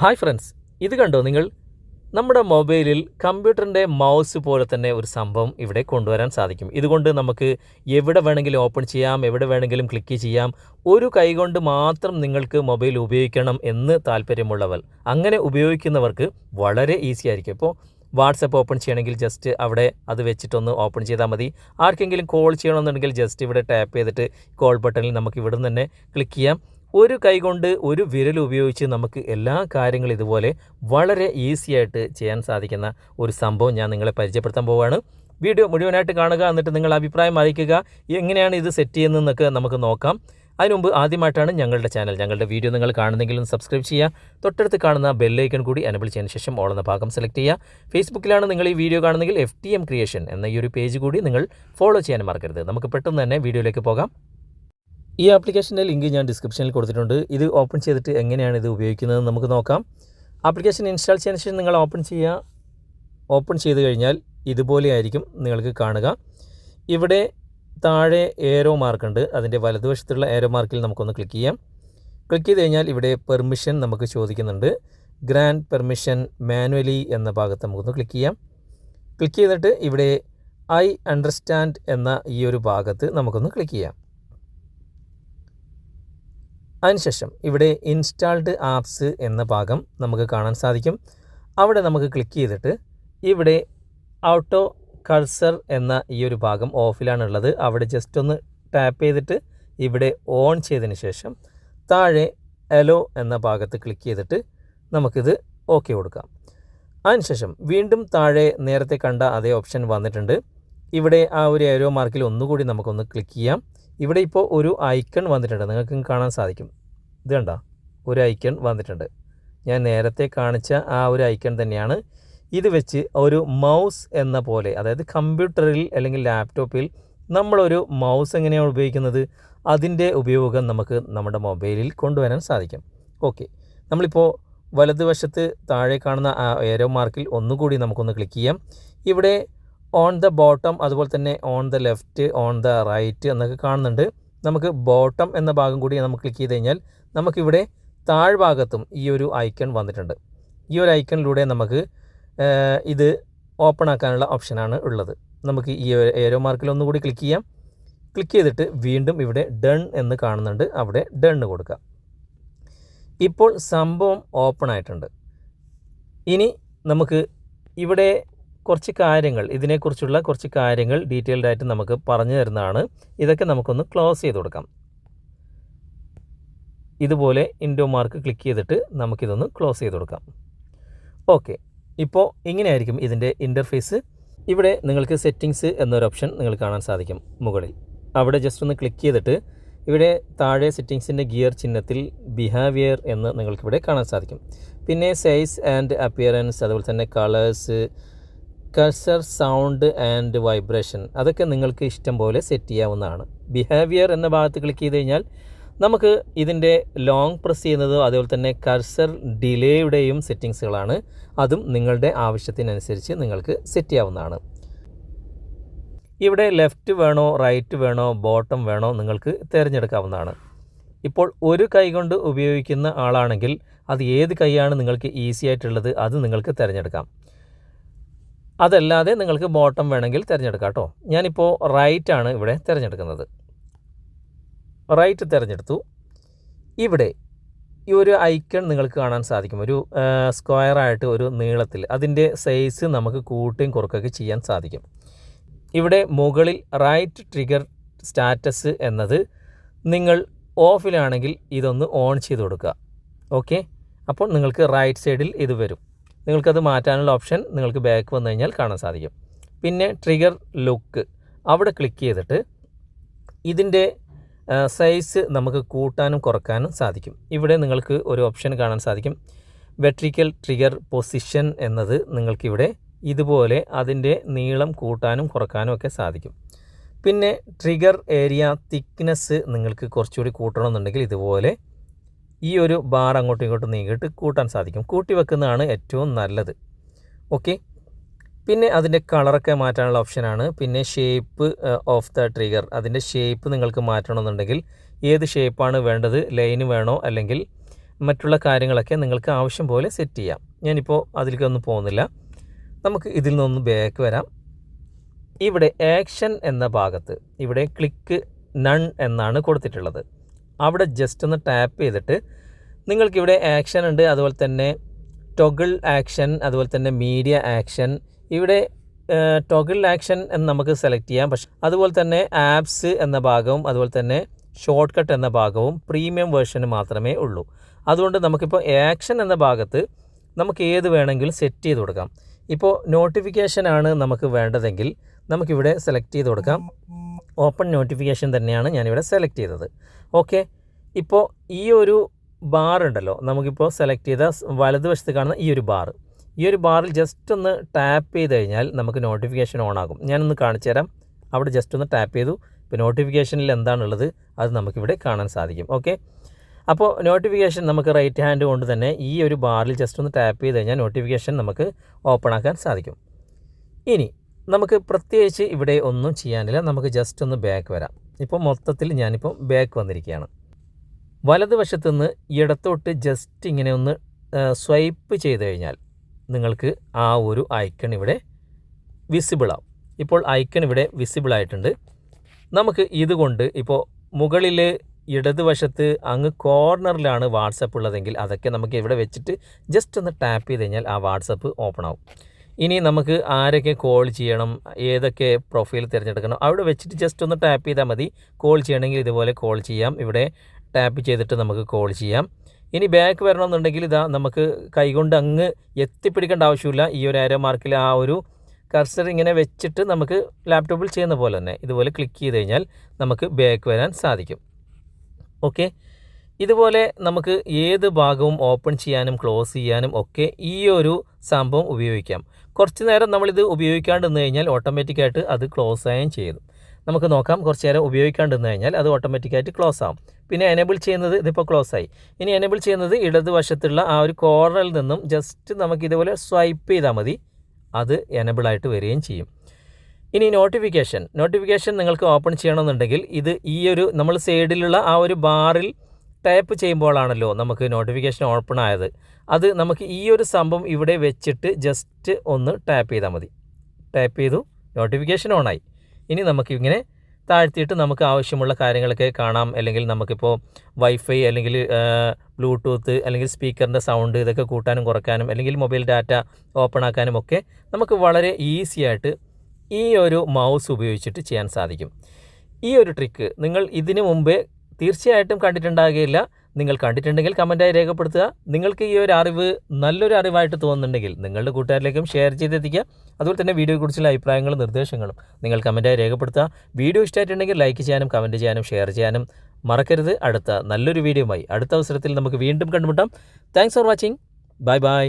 Hi friends ഇത് കണ്ടോ നിങ്ങൾ? നമ്മുടെ മൊബൈലിൽ കമ്പ്യൂട്ടറിന്റെ മൗസ് പോലെ തന്നെ ഒരു സംഭവം ഇവിടെ കൊണ്ടുവരാൻ സാധിക്കും. ഇതുകൊണ്ട് നമുക്ക് എവിടെ വേണമെങ്കിലും ഓപ്പൺ ചെയ്യാം എവിടെ വേണമെങ്കിലും ക്ലിക്ക് ചെയ്യാം. ഒരു കൈകൊണ്ട് മാത്രം നിങ്ങൾക്ക് മൊബൈൽ ഉപയോഗിക്കണം എന്ന് താല്പര്യമുള്ളവർ അങ്ങനെ ഉപയോഗിക്കുന്നവർക്ക് വളരെ ഈസി ആയിരിക്കും. ഇപ്പോൾ വാട്സപ്പ് ഓപ്പൺ ചെയ്യണമെങ്കിൽ ജസ്റ്റ് അവിടെ അത് വെച്ചിട്ടൊന്ന് ഓപ്പൺ ചെയ്താൽ മതി. ആർക്കെങ്കിലും കോൾ ചെയ്യണമെന്നുണ്ടെങ്കിൽ ജസ്റ്റ് ഇവിടെ ടാപ്പ് ചെയ്തിട്ട് കോൾ ബട്ടണിൽ നമുക്ക് ഇവിടെ തന്നെ ക്ലിക്ക് ചെയ്യാം. ഒരു കൈകൊണ്ട് ഒരു വിരൽ ഉപയോഗിച്ച് നമുക്ക് എല്ലാ കാര്യങ്ങളും ഇതുപോലെ വളരെ ഈസി ആയിട്ട് ചെയ്യാൻ സാധിക്കുന്ന ഒരു സംഭവം ഞാൻ നിങ്ങളെ പരിചയപ്പെടുത്താൻ പോവുകയാണ് വീഡിയോ മുഴുവനായിട്ട് കാണുക എന്നിട്ട് നിങ്ങൾ അഭിപ്രായം അറിയിക്കുക. എങ്ങനെയാണ് ഇത് സെറ്റ് ചെയ്യുന്നതെന്നൊക്കെ നമുക്ക് നോക്കാം. അതിനുമുമ്പ് ആദ്യമായിട്ടാണ് ഞങ്ങളുടെ ചാനൽ ഞങ്ങളുടെ വീഡിയോ നിങ്ങൾ കാണുന്നെങ്കിലും സബ്സ്ക്രൈബ് ചെയ്യുക. തൊട്ടടുത്ത് കാണുന്ന ബെല്ലൈക്കൺ കൂടി എനബിൾ ചെയ്യുന്ന ശേഷം ഓൾ എന്ന ഭാഗം സെലക്ട് ചെയ്യുക. ഫേസ്ബുക്കിലാണ് നിങ്ങൾ ഈ വീഡിയോ കാണുന്നെങ്കിൽ എഫ് ക്രിയേഷൻ എന്ന ഈ ഒരു പേജ് കൂടി നിങ്ങൾ ഫോളോ ചെയ്യാൻ മറക്കരുത്. നമുക്ക് പെട്ടെന്ന് തന്നെ വീഡിയോയിലേക്ക് പോകാം. ഈ ആപ്ലിക്കേഷന്റെ ലിങ്ക് ഞാൻ ഡിസ്ക്രിപ്ഷനിൽ കൊടുത്തിട്ടുണ്ട്. ഇത് ഓപ്പൺ ചെയ്തിട്ട് എങ്ങനെയാണ് ഇത് ഉപയോഗിക്കുന്നത് നമുക്ക് നോക്കാം. ആപ്ലിക്കേഷൻ ഇൻസ്റ്റാൾ ചെയ്യുന്ന ശേഷം നിങ്ങൾ ഓപ്പൺ ചെയ്യുക. ഓപ്പൺ ചെയ്ത് കഴിഞ്ഞാൽ ഇതുപോലെ ആയിരിക്കും നിങ്ങൾക്ക് കാണുക. ഇവിടെ താഴെ ഏരോ മാർക്ക് ഉണ്ട്. അതിന്റെ വലതുവശത്തുള്ള ഏരോ മാർക്കിൽ നമുക്കൊന്ന് ക്ലിക്ക് ചെയ്യാം. ക്ലിക്ക് ചെയ്ത് കഴിഞ്ഞാൽ ഇവിടെ പെർമിഷൻ നമുക്ക് ചോദിക്കുന്നുണ്ട്. ഗ്രാൻഡ് പെർമിഷൻ മാനുവലി എന്ന ഭാഗത്ത് നമുക്കൊന്ന് ക്ലിക്ക് ചെയ്യാം. ക്ലിക്ക് ചെയ്തിട്ട് ഇവിടെ ഐ അണ്ടർസ്റ്റാൻഡ് എന്ന ഈ ഒരു ഭാഗത്ത് നമുക്കൊന്ന് ക്ലിക്ക് ചെയ്യാം. അതിനുശേഷം ഇവിടെ ഇൻസ്റ്റാൾഡ് ആപ്സ് എന്ന ഭാഗം നമുക്ക് കാണാൻ സാധിക്കും. അവിടെ നമുക്ക് ക്ലിക്ക് ചെയ്തിട്ട് ഇവിടെ ഔട്ടോ കൾസർ എന്ന ഈ ഒരു ഭാഗം ഓഫിലാണുള്ളത് അവിടെ ജസ്റ്റ് ഒന്ന് ടാപ്പ് ചെയ്തിട്ട് ഇവിടെ ഓൺ ചെയ്തതിന് ശേഷം താഴെ എലോ എന്ന ഭാഗത്ത് ക്ലിക്ക് ചെയ്തിട്ട് നമുക്കിത് ഓക്കെ കൊടുക്കാം. അതിനുശേഷം വീണ്ടും താഴെ നേരത്തെ കണ്ട അതേ ഓപ്ഷൻ വന്നിട്ടുണ്ട്. ഇവിടെ ആ ഒരു എരോ മാർക്കിൽ ഒന്നുകൂടി നമുക്കൊന്ന് ക്ലിക്ക് ചെയ്യാം. ഇവിടെ ഇപ്പോൾ ഒരു ഐക്കൺ വന്നിട്ടുണ്ട്. നിങ്ങൾക്ക് കാണാൻ സാധിക്കും. ഇത് കണ്ട? ഒരു ഐക്കൺ വന്നിട്ടുണ്ട്. ഞാൻ നേരത്തെ കാണിച്ച ആ ഒരു ഐക്കൺ തന്നെയാണ്. ഇത് വെച്ച് ഒരു മൗസ് എന്ന പോലെ അതായത് കമ്പ്യൂട്ടറിൽ അല്ലെങ്കിൽ ലാപ്ടോപ്പിൽ നമ്മളൊരു മൗസ് എങ്ങനെയാണ് ഉപയോഗിക്കുന്നത്? അതിന്റെ ഉപയോഗം നമുക്ക് നമ്മുടെ മൊബൈലിൽ കൊണ്ടുവരാൻ സാധിക്കും. ഓക്കെ. നമ്മളിപ്പോൾ വലതുവശത്ത് താഴെ കാണുന്ന ആ ഏരോ മാർക്കിൽ ഒന്നുകൂടി നമുക്കൊന്ന് ക്ലിക്ക് ചെയ്യാം. ഇവിടെ ഓൺ ദ ബോട്ടം അതുപോലെ തന്നെ on the left on the right എന്നൊക്കെ കാണുന്നുണ്ട്. നമുക്ക് ബോട്ടം എന്ന ഭാഗം കൂടി നമ്മൾ ക്ലിക്ക് ചെയ്ത് കഴിഞ്ഞാൽ നമുക്കിവിടെ താഴ്ഭാഗത്തും ഈ ഒരു ഐക്കൺ വന്നിട്ടുണ്ട്. ഈ ഒരു ഐക്കണിലൂടെ നമുക്ക് ഇത് ഓപ്പൺ ആക്കാനുള്ള ഓപ്ഷനാണ് ഉള്ളത്. നമുക്ക് ഈ ഏരോ മാർക്കിൽ ഒന്നുകൂടി ക്ലിക്ക് ചെയ്യാം. ക്ലിക്ക് ചെയ്തിട്ട് വീണ്ടും ഇവിടെ ഡൺ എന്ന് കാണുന്നുണ്ട്. അവിടെ ഡൺ കൊടുക്കാം ഇപ്പോൾ സംഭവം ഓപ്പൺ ആയിട്ടുണ്ട്. ഇനി നമുക്ക് ഇവിടെ കുറച്ച് കാര്യങ്ങൾ ഇതിനെക്കുറിച്ചുള്ള കുറച്ച് കാര്യങ്ങൾ ഡീറ്റെയിൽഡ് ആയിട്ട് നമുക്ക് പറഞ്ഞു തരുന്നതാണ്. ഇതൊക്കെ നമുക്കൊന്ന് ക്ലോസ് ചെയ്ത് കൊടുക്കാം. ഇതുപോലെ ഇൻഡോ മാർക്ക് ക്ലിക്ക് ചെയ്തിട്ട് നമുക്കിതൊന്ന് ക്ലോസ് ചെയ്ത് കൊടുക്കാം. ഓക്കെ ഇപ്പോൾ ഇങ്ങനെയായിരിക്കും ഇതിന്റെ ഇന്റർഫേസ് ഇവിടെ നിങ്ങൾക്ക് സെറ്റിങ്സ് എന്നൊരു ഓപ്ഷൻ നിങ്ങൾ കാണാൻ സാധിക്കും മുകളിൽ. അവിടെ ജസ്റ്റ് ഒന്ന് ക്ലിക്ക് ചെയ്തിട്ട് ഇവിടെ താഴെ സെറ്റിങ്സിന്റെ ഗിയർ ചിഹ്നത്തിൽ ബിഹേവിയർ എന്ന് നിങ്ങൾക്കിവിടെ കാണാൻ സാധിക്കും. പിന്നെ സൈസ് ആൻഡ് അപ്പിയറൻസ് അതുപോലെ തന്നെ colours culture sound and vibration അതൊക്കെ നിങ്ങൾക്ക് ഇഷ്ടം പോലെ സെറ്റ് ചെയ്യാവുന്നതാണ്. ബിഹേവിയർ എന്ന ഭാഗത്ത് ക്ലിക്ക് ചെയ്ത് കഴിഞ്ഞാൽ നമുക്ക് ഇതിന്റെ ലോങ് പ്രസ് ചെയ്യുന്നതോ അതുപോലെ തന്നെ കർസർ ഡിലേയുടെയും സെറ്റിങ്സുകളാണ്. അതും നിങ്ങളുടെ ആവശ്യത്തിനനുസരിച്ച് നിങ്ങൾക്ക് സെറ്റ് ചെയ്യാവുന്നതാണ്. ഇവിടെ ലെഫ്റ്റ് വേണോ റൈറ്റ് വേണോ ബോട്ടം വേണോ നിങ്ങൾക്ക് തിരഞ്ഞെടുക്കാവുന്നതാണ്. ഇപ്പോൾ ഒരു കൈ കൊണ്ട് ഉപയോഗിക്കുന്ന ആളാണെങ്കിൽ അത് ഏത് കൈയാണ് നിങ്ങൾക്ക് ഈസി ആയിട്ടുള്ളത് അത് നിങ്ങൾക്ക് തിരഞ്ഞെടുക്കാം. അതല്ലാതെ നിങ്ങൾക്ക് ബോട്ടം വേണമെങ്കിൽ തിരഞ്ഞെടുക്കാം കേട്ടോ ഞാനിപ്പോൾ റൈറ്റ് ആണ് ഇവിടെ തിരഞ്ഞെടുക്കുന്നത്. റൈറ്റ് തിരഞ്ഞെടുത്തു. ഇവിടെ ഈ ഒരു ഐക്കൺ നിങ്ങൾക്ക് കാണാൻ സാധിക്കും. ഒരു സ്ക്വയറായിട്ട് ഒരു നീളത്തിൽ അതിന്റെ സൈസ് നമുക്ക് കൂട്ടുകയും കുറക്കുകയൊക്കെ ചെയ്യാൻ സാധിക്കും. ഇവിടെ മുകളിൽ റൈറ്റ് ട്രിഗർ സ്റ്റാറ്റസ് എന്നത് നിങ്ങൾ ഓഫിലാണെങ്കിൽ ഇതൊന്ന് ഓൺ ചെയ്ത് കൊടുക്കുക. ഓക്കെ അപ്പോൾ നിങ്ങൾക്ക് റൈറ്റ് സൈഡിൽ ഇത് വരും. നിങ്ങൾക്കത് മാറ്റാനുള്ള ഓപ്ഷൻ നിങ്ങൾക്ക് ബാക്ക് വന്നു കഴിഞ്ഞാൽ കാണാൻ സാധിക്കും. പിന്നെ ട്രിഗർ ലുക്ക് അവിടെ ക്ലിക്ക് ചെയ്തിട്ട് ഇതിന്റെ സൈസ് നമുക്ക് കൂട്ടാനും കുറക്കാനും സാധിക്കും. ഇവിടെ നിങ്ങൾക്ക് ഒരു ഓപ്ഷൻ കാണാൻ സാധിക്കും. വെട്രിക്കൽ ട്രിഗർ പൊസിഷൻ എന്നത് നിങ്ങൾക്കിവിടെ ഇതുപോലെ അതിന്റെ നീളം കൂട്ടാനും കുറക്കാനും ഒക്കെ സാധിക്കും. പിന്നെ ട്രിഗർ ഏരിയ തിക്നെസ് നിങ്ങൾക്ക് കുറച്ചുകൂടി കൂട്ടണമെന്നുണ്ടെങ്കിൽ ഇതുപോലെ ഈ ഒരു ബാർ അങ്ങോട്ടും ഇങ്ങോട്ടും നീങ്ങിയിട്ട് കൂട്ടാൻ സാധിക്കും. കൂട്ടി വെക്കുന്നതാണ് ഏറ്റവും നല്ലത്. ഓക്കെ പിന്നെ അതിന്റെ കളറൊക്കെ മാറ്റാനുള്ള ഓപ്ഷനാണ് പിന്നെ ഷേപ്പ് ഓഫ് ദ ട്രിഗർ അതിന്റെ ഷേപ്പ് നിങ്ങൾക്ക് മാറ്റണമെന്നുണ്ടെങ്കിൽ ഏത് ഷേപ്പാണ് വേണ്ടത്? ലൈന് വേണോ? അല്ലെങ്കിൽ മറ്റുള്ള കാര്യങ്ങളൊക്കെ നിങ്ങൾക്ക് ആവശ്യം പോലെ സെറ്റ് ചെയ്യാം. ഞാനിപ്പോൾ അതിലേക്കൊന്നും പോകുന്നില്ല. നമുക്ക് ഇതിൽ നിന്നൊന്ന് ബാക്ക് വരാം. ഇവിടെ ആക്ഷൻ എന്ന ഭാഗത്ത് ഇവിടെ ക്ലിക്ക് നൺ എന്നാണ് കൊടുത്തിട്ടുള്ളത്. അവിടെ ജസ്റ്റ് ഒന്ന് ടാപ്പ് ചെയ്തിട്ട് നിങ്ങൾക്കിവിടെ ആക്ഷൻ ഉണ്ട്. അതുപോലെ തന്നെ ടൊഗിൾ ആക്ഷൻ അതുപോലെ തന്നെ മീഡിയ ആക്ഷൻ ഇവിടെ ടൊഗിൾ ആക്ഷൻ എന്ന് നമുക്ക് സെലക്ട് ചെയ്യാം. പക്ഷെ അതുപോലെ തന്നെ ആപ്സ് എന്ന ഭാഗവും അതുപോലെ തന്നെ ഷോർട്ട് കട്ട് എന്ന ഭാഗവും പ്രീമിയം വേർഷന് മാത്രമേ ഉള്ളൂ. അതുകൊണ്ട് നമുക്കിപ്പോൾ ആക്ഷൻ എന്ന ഭാഗത്ത് നമുക്ക് ഏത് വേണമെങ്കിലും സെറ്റ് ചെയ്ത് കൊടുക്കാം. ഇപ്പോൾ നോട്ടിഫിക്കേഷനാണ് നമുക്ക് വേണ്ടതെങ്കിൽ നമുക്കിവിടെ സെലക്ട് ചെയ്ത് കൊടുക്കാം. ഓപ്പൺ നോട്ടിഫിക്കേഷൻ തന്നെയാണ് ഞാനിവിടെ സെലക്ട് ചെയ്തത്. ഓക്കെ ഇപ്പോൾ ഈ ഒരു ബാർ ഉണ്ടല്ലോ നമുക്കിപ്പോൾ സെലക്ട് ചെയ്ത വലതുവശത്ത് കാണുന്ന ഈ ഒരു ബാർ ഈ ഒരു ബാറിൽ ജസ്റ്റ് ഒന്ന് ടാപ്പ് ചെയ്ത് കഴിഞ്ഞാൽ നമുക്ക് നോട്ടിഫിക്കേഷൻ ഓൺ ആകും. ഞാനൊന്ന് കാണിച്ചു തരാം. അവിടെ ജസ്റ്റ് ഒന്ന് ടാപ്പ് ചെയ്തു. ഇപ്പോൾ നോട്ടിഫിക്കേഷനിൽ എന്താണുള്ളത് അത് നമുക്കിവിടെ കാണാൻ സാധിക്കും. ഓക്കെ അപ്പോൾ നോട്ടിഫിക്കേഷൻ നമുക്ക് റൈറ്റ് ഹാൻഡ് കൊണ്ട് തന്നെ ഈ ഒരു ബാറിൽ ജസ്റ്റ് ഒന്ന് ടാപ്പ് ചെയ്ത് കഴിഞ്ഞാൽ നോട്ടിഫിക്കേഷൻ നമുക്ക് ഓപ്പൺ ആക്കാൻ സാധിക്കും. ഇനി നമുക്ക് പ്രത്യേകിച്ച് ഇവിടെ ഒന്നും ചെയ്യാനില്ല. നമുക്ക് ജസ്റ്റ് ഒന്ന് ബാക്ക് വരാം. ഇപ്പോൾ മൊത്തത്തിൽ ഞാനിപ്പോൾ ബാക്ക് വന്നിരിക്കുകയാണ്. വലതുവശത്ത് നിന്ന് ഇടത്തോട്ട് ജസ്റ്റ് ഇങ്ങനെ ഒന്ന് സ്വൈപ്പ് ചെയ്ത് കഴിഞ്ഞാൽ നിങ്ങൾക്ക് ആ ഒരു ഐക്കൺ ഇവിടെ വിസിബിളാവും ഇപ്പോൾ ഐക്കൺ ഇവിടെ വിസിബിളായിട്ടുണ്ട് നമുക്ക് ഇതുകൊണ്ട് ഇപ്പോൾ മുകളിൽ ഇടതുവശത്ത് അങ്ങ് കോർണറിലാണ് വാട്സപ്പ് ഉള്ളതെങ്കിൽ അതൊക്കെ നമുക്ക് ഇവിടെ വെച്ചിട്ട് ജസ്റ്റ് ഒന്ന് ടാപ്പ് ചെയ്ത് കഴിഞ്ഞാൽ ആ വാട്സപ്പ് ഓപ്പൺ ആവും. ഇനി നമുക്ക് ആരൊക്കെ കോൾ ചെയ്യണം ഏതൊക്കെ പ്രൊഫൈൽ തിരഞ്ഞെടുക്കണം അവിടെ വെച്ചിട്ട് ജസ്റ്റ് ഒന്ന് ടാപ്പ് ചെയ്താൽ മതി. കോൾ ചെയ്യണമെങ്കിൽ ഇതുപോലെ കോൾ ചെയ്യാം. ഇവിടെ ടാപ്പ് ചെയ്തിട്ട് നമുക്ക് കോൾ ചെയ്യാം. ഇനി ബാക്ക് വരണമെന്നുണ്ടെങ്കിൽ ഇതാ നമുക്ക് കൈകൊണ്ട് അങ്ങ് എത്തിപ്പിടിക്കേണ്ട ആവശ്യമില്ല. ഈ ഒരു ആരോ മാർക്കിൽ ആ ഒരു കർസർ ഇങ്ങനെ വെച്ചിട്ട് നമുക്ക് ലാപ്ടോപ്പിൽ ചെയ്യുന്ന പോലെ തന്നെ ഇതുപോലെ ക്ലിക്ക് ചെയ്ത് കഴിഞ്ഞാൽ നമുക്ക് ബാക്ക് വരാൻ സാധിക്കും. ഓക്കെ ഇതുപോലെ നമുക്ക് ഏത് ഭാഗവും ഓപ്പൺ ചെയ്യാനും ക്ലോസ് ചെയ്യാനും ഒക്കെ ഈ ഒരു സംഭവം ഉപയോഗിക്കാം. കുറച്ച് നേരം നമ്മളിത് ഉപയോഗിക്കാണ്ട് നിന്ന് കഴിഞ്ഞാൽ ഓട്ടോമാറ്റിക്കായിട്ട് അത് ക്ലോസ് ആയും ചെയ്യും നമുക്ക് നോക്കാം കുറച്ച് നേരം ഉപയോഗിക്കാണ്ട് നിന്ന് കഴിഞ്ഞാൽ അത് ഓട്ടോമാറ്റിക്കായിട്ട് ക്ലോസ് ആവും. പിന്നെ എനേബിൾ ചെയ്യുന്നത് ഇതിപ്പോൾ ക്ലോസ് ആയി. ഇനി എനേബിൾ ചെയ്യുന്നത് ഇടതുവശത്തുള്ള ആ ഒരു കോർണറിൽ നിന്നും ജസ്റ്റ് നമുക്ക് ഇതുപോലെ സ്വൈപ്പ് ചെയ്താൽ മതി. അത് എനേബിൾ ആയിട്ട് വരികയും ചെയ്യും. ഇനി നോട്ടിഫിക്കേഷൻ നോട്ടിഫിക്കേഷൻ നിങ്ങൾക്ക് ഓപ്പൺ ചെയ്യണമെന്നുണ്ടെങ്കിൽ ഇത് ഈ ഒരു നമ്മൾ സൈഡിലുള്ള ആ ഒരു ബാറിൽ ടാപ്പ് ചെയ്യുമ്പോഴാണല്ലോ നമുക്ക് നോട്ടിഫിക്കേഷൻ ഓപ്പൺ ആയത് അത് നമുക്ക് ഈ ഒരു സംഭവം ഇവിടെ വെച്ചിട്ട് ജസ്റ്റ് ഒന്ന് ടാപ്പ് ചെയ്താൽ മതി. ടാപ്പ് ചെയ്തു നോട്ടിഫിക്കേഷൻ ഓണായി. ഇനി നമുക്ക് ഇങ്ങനെ താഴ്ത്തിയിട്ട് നമുക്ക് ആവശ്യമുള്ള കാര്യങ്ങളൊക്കെ കാണാം. അല്ലെങ്കിൽ നമുക്കിപ്പോൾ വൈഫൈ അല്ലെങ്കിൽ ബ്ലൂടൂത്ത് അല്ലെങ്കിൽ സ്പീക്കറിന്റെ സൗണ്ട് ഇതൊക്കെ കൂട്ടാനും കുറയ്ക്കാനും അല്ലെങ്കിൽ മൊബൈൽ ഡാറ്റ ഓപ്പൺ ആക്കാനും ഒക്കെ നമുക്ക് വളരെ ഈസി ആയിട്ട് ഈ ഒരു മൗസ് ഉപയോഗിച്ചിട്ട് ചെയ്യാൻ സാധിക്കും. ഈ ഒരു ട്രിക്ക് നിങ്ങൾ ഇതിനു മുമ്പേ തീർച്ചയായിട്ടും കണ്ടിട്ടുണ്ടാകുകയില്ല നിങ്ങൾ കണ്ടിട്ടുണ്ടെങ്കിൽ കമന്റായി രേഖപ്പെടുത്തുക. നിങ്ങൾക്ക് ഈ ഒരു അറിവ് നല്ലൊരു അറിവായിട്ട് തോന്നുന്നുണ്ടെങ്കിൽ നിങ്ങളുടെ കൂട്ടുകാരിലേക്കും ഷെയർ ചെയ്തെത്തിക്കുക. അതുപോലെ തന്നെ വീഡിയോയെക്കുറിച്ചുള്ള അഭിപ്രായങ്ങളും നിർദ്ദേശങ്ങളും നിങ്ങൾ കമന്റായി രേഖപ്പെടുത്തുക. വീഡിയോ ഇഷ്ടമായിട്ടുണ്ടെങ്കിൽ ലൈക്ക് ചെയ്യാനും കമന്റ് ചെയ്യാനും ഷെയർ ചെയ്യാനും മറക്കരുത്. അടുത്ത നല്ലൊരു വീഡിയോയുമായി അടുത്ത അവസരത്തിൽ നമുക്ക് വീണ്ടും കണ്ടുമുട്ടാം. Thanks for watching bye bye